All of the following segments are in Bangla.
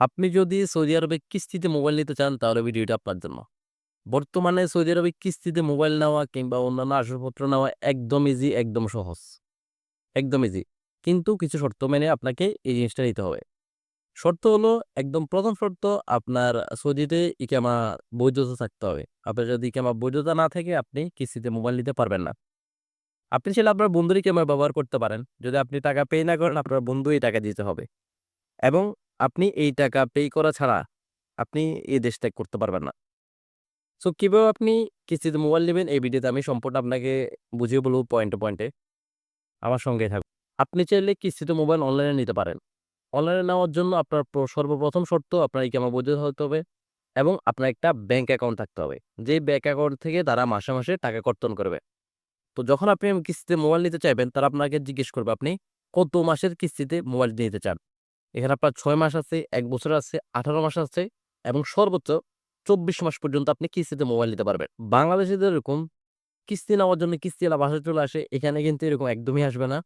আপনি যদি সৌদি আরবে কিস্তিতে মোবাইল নিতে চান তাহলে ভিডিওটা আপনার জন্য। বর্তমানে সৌদি আরবে কিস্তিতে মোবাইল নেওয়া কিংবা অন্যান্য আসবাবপত্র নেওয়া একদম ইজি, একদম সহজ। একদম ইজি। কিন্তু কিছু শর্ত মেনে আপনাকে এই জিনিসটা নিতে হবে। শর্ত হলো একদম প্রথম শর্ত আপনার সৌদিতে ইকামা বৈধতা থাকতে হবে। আপনার যদি ইকামা বৈধতা না থাকে আপনি কিস্তিতে মোবাইল নিতে পারবেন না। আপনি চাইলে আপনার বন্ধুর ইকামা ব্যবহার করতে পারেন। যদি আপনি টাকা পে না করেন আপনার বন্ধুই টাকা দিতে হবে। এবং আপনি এই টাকা পে করা ছাড়া আপনি এই দেশ ত্যাগ করতে পারবেন না। সো কীভাবে আপনি কিস্তিতে মোবাইল নেবেন এই ভিডিওতে আমি সম্পূর্ণ আপনাকে বুঝিয়ে বলব পয়েন্টে, পয়েন্টে। আমার সঙ্গে থাকুন। আপনি চাইলে কিস্তিতে মোবাইল অনলাইনে নিতে পারেন। অনলাইনে নেওয়ার জন্য আপনার সর্বপ্রথম শর্ত আপনার ইকামা বৈধতা হতে হবে এবং আপনার একটা ব্যাংক অ্যাকাউন্ট থাকতে হবে। যে ব্যাংক অ্যাকাউন্ট থেকে তারা মাসে, মাসে টাকা কর্তন করবে। তো যখন আপনি কিস্তিতে মোবাইল নিতে চাইবেন তারা আপনাকে জিজ্ঞেস করবে আপনি কত মাসের কিস্তিতে মোবাইল নিতে চান? এখানে আপনার ছয় মাস আছে, এক বছর আছে, ১৮ মাস আছে এবং সর্বোচ্চ ২৪ মাস পর্যন্ত আপনি কিস্তিতে মোবাইল নিতে পারবেন। বাংলাদেশীদের এরকম কিস্তি নেওয়ার জন্য কিস্তিওয়ালা বাসায় চলে আসে। এখানে কিন্তু এরকম একদমই আসবে না।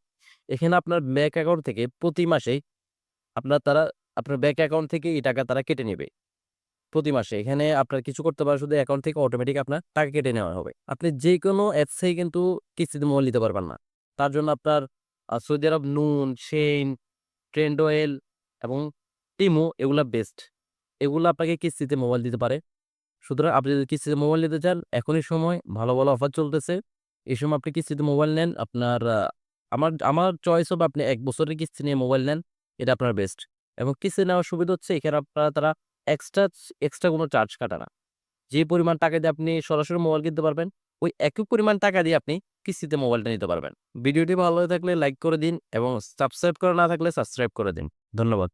এখানে আপনার ব্যাংক অ্যাকাউন্ট থেকে প্রতি মাসেই আপনার তারা আপনার ব্যাংক অ্যাকাউন্ট থেকে এই টাকা তারা কেটে নেবে। প্রতি মাসে। এখানে আপনার কিছু করতে পারে শুধু অ্যাকাউন্ট থেকে অটোমেটিক আপনার টাকা কেটে নেওয়া হবে। আপনি যেকোনো অ্যাপসেই কিন্তু কিস্তিতে মোবাইল নিতে পারবেন না। তার জন্য আপনার সৌদি আরব নুন, সেন ট্রেন্ড ট্রেন্ডওয়েল এবং টিমো এগুলা বেস্ট। এগুলো আপনাকে কিস্তিতে মোবাইল দিতে পারে। সুতরাং আপনি যদি কিস্তিতে মোবাইল নিতে চান এখনই সময় ভালো, ভালো অফার চলতেছে। এই সময় আপনি কিস্তিতে মোবাইল নেন। আপনার আমার আমার চয়েস হবে আপনি এক বছরের কিস্তি নিয়ে মোবাইল নেন। এটা আপনার বেস্ট। এবং কিস্তি নেওয়ার সুবিধা হচ্ছে এখানে আপনারা তারা এক্সট্রা এক্সট্রা কোনো চার্জ কাটা না। যে পরিমাণ টাকা দিয়ে আপনি সরাসরি মোবাইল কিনতে পারবেন, ওই একই পরিমাণ টাকা দিয়ে আপনি কিস্তিতে মোবাইলটা নিতে পারবেন। ভিডিওটি ভালো থাকলে লাইক করে দিন এবং সাবস্ক্রাইব করা না থাকলে সাবস্ক্রাইব করে দিন। ধন্যবাদ।